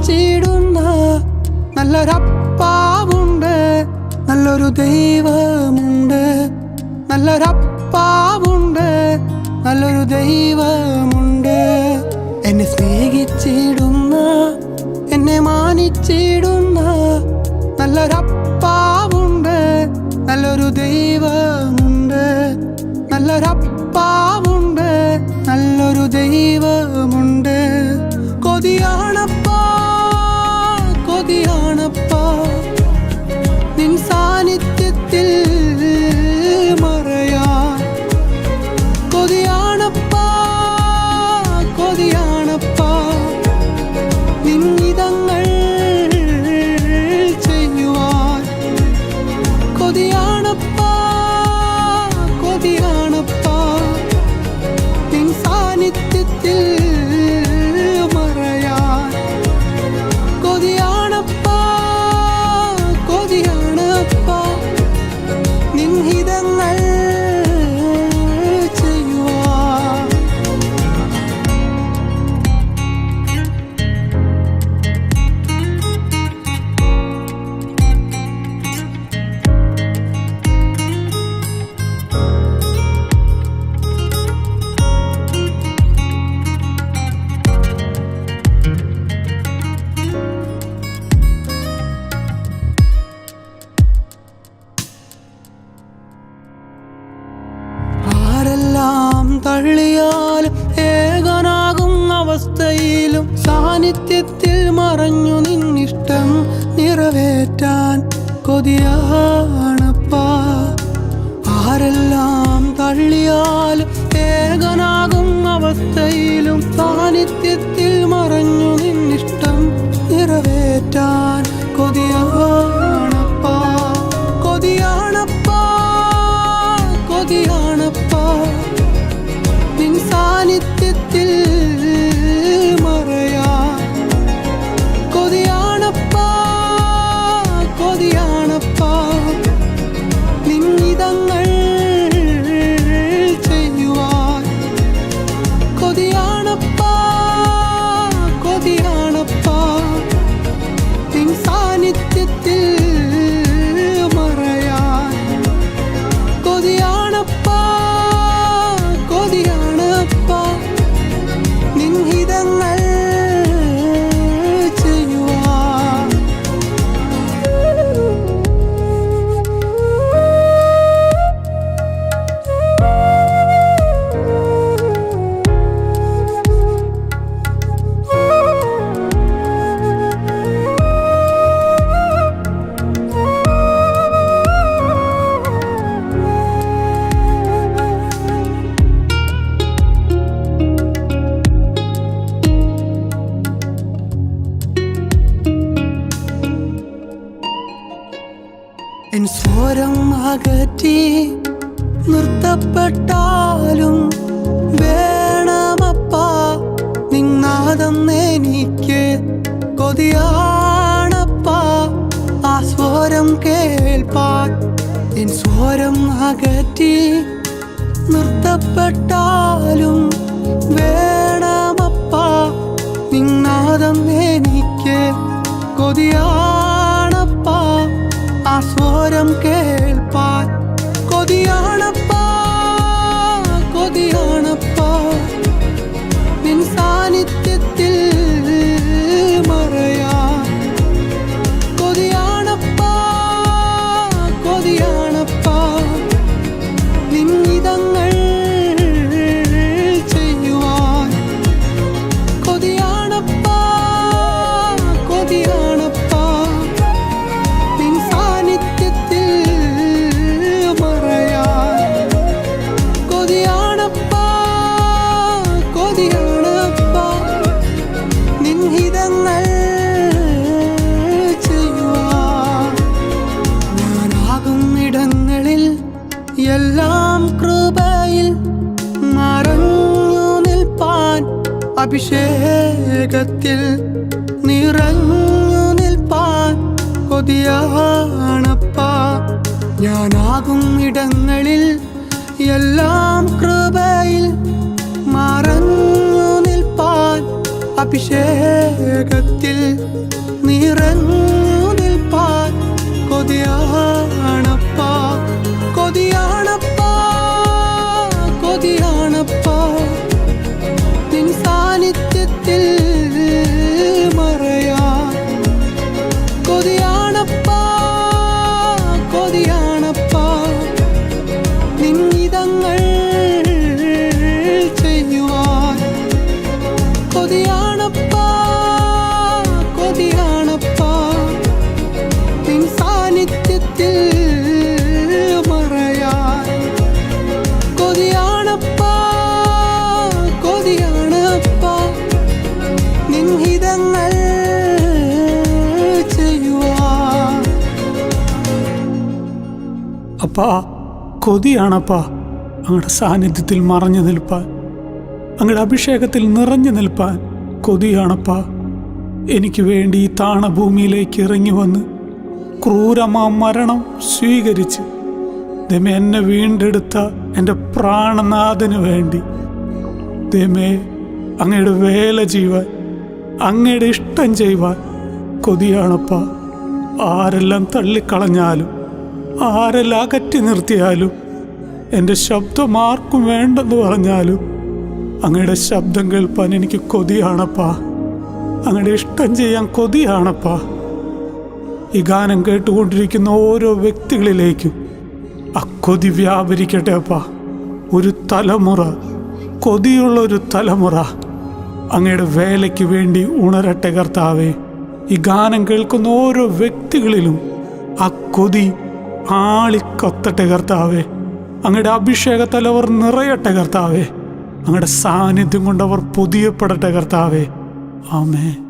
മാനിച്ചിടുന്ന നല്ലൊരപ്പാവുണ്ട് നല്ലൊരു ദൈവമുണ്ട്. നല്ലൊരപ്പാവുണ്ട് നല്ലൊരു ദൈവമുണ്ട്. എന്നെ സ്നേഹിച്ചിടുന്ന എന്നെ മാനിച്ചിടുന്ന നല്ലൊരപ്പാവുണ്ട് നല്ലൊരു ദൈവമുണ്ട്. നല്ലൊരപ്പാവുണ്ട് തള്ളിയാലും ഏകനാകും അവസ്ഥയിലും സാന്നിധ്യത്തിൽ മറഞ്ഞു നിന്നിഷ്ടം നിറവേറ്റാൻ കൊതിയാണപ്പാ. ആരെല്ലാം തള്ളിയാലും ഏകനാകും അവസ്ഥയിലും സാന്നിധ്യത്തിൽ മറഞ്ഞു നിന്നിഷ്ടം നിറവേറ്റാൻ കൊതിയാണപ്പാ. കൊതിയാണപ്പാ കൊതിയാണപ്പാ. സാന്നിധ്യത്തിൽ നിർത്തപ്പെട്ടാലും വേണമപ്പാ നിന്നാതെന്നെനിക്ക് കൊതിയാണപ്പ. ആ സ്വരം കേൾപ്പാൻ എൻ സ്വരം അകറ്റി നിർത്തപ്പെട്ടാലും വേണമപ്പാ നിന്നാതെന്നെനിക്ക് കൊതിയാണപ്പ. ആ സ്വരം കേൾപ്പാൻ അഭിഷേകത്തിൽ നിറഞ്ഞു നിൽപ്പാൻ കൊതിയാണപ്പ. ഞാനാകും ഇടങ്ങളിൽ എല്ലാം കൃപയിൽ മറഞ്ഞു നിൽപ്പാൻ അഭിഷേകത്തിൽ നിറഞ്ഞു നിൽപ്പാൻ കൊതിയാണപ്പാ. അപ്പാ കൊതിയാണപ്പാ. അങ്ങയുടെ സാന്നിധ്യത്തിൽ മറഞ്ഞു നിൽപ്പാൻ. അങ്ങയുടെ അഭിഷേകത്തിൽ നിറഞ്ഞു നിൽപ്പാൻ കൊതിയാണപ്പാ. എനിക്ക് വേണ്ടി ഈ താണഭൂമിയിലേക്ക് ഇറങ്ങി വന്ന് ക്രൂരമാ മരണം സ്വീകരിച്ച് ദമേ എന്നെ വീണ്ടെടുത്ത എന്റെ പ്രാണനാഥന് വേണ്ടി. ദമേ അങ്ങയുടെ വേല ചെയ്യുവാൻ അങ്ങയുടെ ഇഷ്ടം ചെയ്യുവാൻ കൊതിയാണപ്പാ. ആരെല്ലാം തള്ളിക്കളഞ്ഞാലും ആരെല്ലാം അകറ്റി നിർത്തിയാലും എന്റെ ശബ്ദം ആർക്കും വേണ്ടെന്ന് പറഞ്ഞാലും അങ്ങയുടെ ശബ്ദം കേൾപ്പാൻ എനിക്ക് കൊതിയാണപ്പാ. അങ്ങയുടെ ഇഷ്ടം ചെയ്യാൻ കൊതിയാണപ്പാ. ഈ ഗാനം കേട്ടുകൊണ്ടിരിക്കുന്ന ഓരോ വ്യക്തികളിലേക്കും ആ കൊതി വ്യാപരിക്കട്ടെ അപ്പാ. ഒരു തലമുറ കൊതിയുള്ള ഒരു തലമുറ അങ്ങയുടെ വേലയ്ക്ക് വേണ്ടി ഉണരട്ടെ കർത്താവേ. ഈ ഗാനം കേൾക്കുന്ന ഓരോ വ്യക്തികളിലും ആ കൊതി ആളിക്കൊത്തട്ടെ കർത്താവേ. അങ്ങയുടെ അഭിഷേകത്താൽ അവർ നിറയട്ടെ കർത്താവേ. അങ്ങയുടെ സാന്നിധ്യം കൊണ്ടവർ പൊതിയപ്പെടട്ടെ കർത്താവേ. ആമേ